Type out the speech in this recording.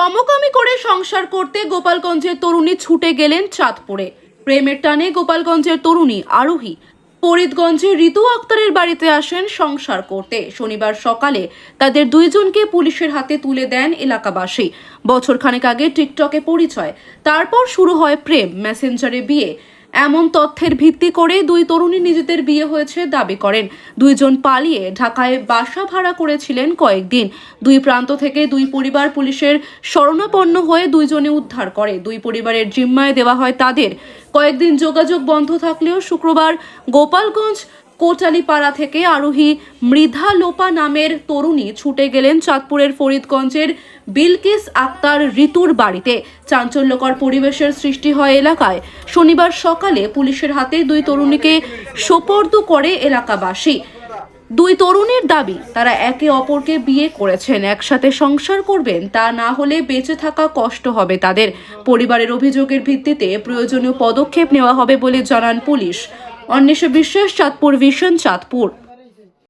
সমকামী করে সংসার করতে গোপালগঞ্জের তরুণী ছুটে গেলেন চাঁদপুরে। প্রেমের টানে গোপালগঞ্জের তরুণী আরোহী। ফরিদগঞ্জে ঋতু আক্তারের বাড়িতে আসেন সংসার করতে। শনিবার সকালে তাদের দুইজনকে পুলিশের হাতে তুলে দেন এলাকাবাসী। বছরখানেক আগে টিকটকে পরিচয়। তারপর শুরু হয় প্রেম, মেসেঞ্জারে বিয়ে। এমন তথ্যের ভিত্তি করে দুই তরুণী নিজেদের বিয়ে হয়েছে দাবি করেন। দুইজন পালিয়ে ঢাকায় বাসা ভাড়া করেছিলেন কয়েকদিন। দুই প্রান্ত থেকে দুই পরিবার পুলিশের শরণাপন্ন হয়ে দুইজনে উদ্ধার করে। দুই পরিবারের জিম্মায় দেওয়া হয় তাদের। কয়েকদিন যোগাযোগ বন্ধ থাকলেও শুক্রবার গোপালগঞ্জ কোটালীপাড়া থেকে আরোহী মৃধা লোপা নামের তরুণী ছুটে গেলেন চাঁদপুরের ফরিদগঞ্জের বিলকিস আক্তার ঋতুর বাড়িতে। চাঞ্চল্যকর পরিবেশের সৃষ্টি হয় এলাকায়। শনিবার সকালে পুলিশের হাতে দুই তরুণীকে সোপর্দ করে এলাকাবাসী। দুই তরুণীর দাবি, তারা একে অপরকে বিয়ে করেছেন, একসাথে সংসার করবেন, তা না হলে বেঁচে থাকা কষ্ট হবে তাদের। পরিবারের অভিযোগের ভিত্তিতে প্রয়োজনীয় পদক্ষেপ নেওয়া হবে বলে জানান পুলিশ। অন্বেষা বিশ্বাস চাঁদপুর ভিশন চাঁদপুর।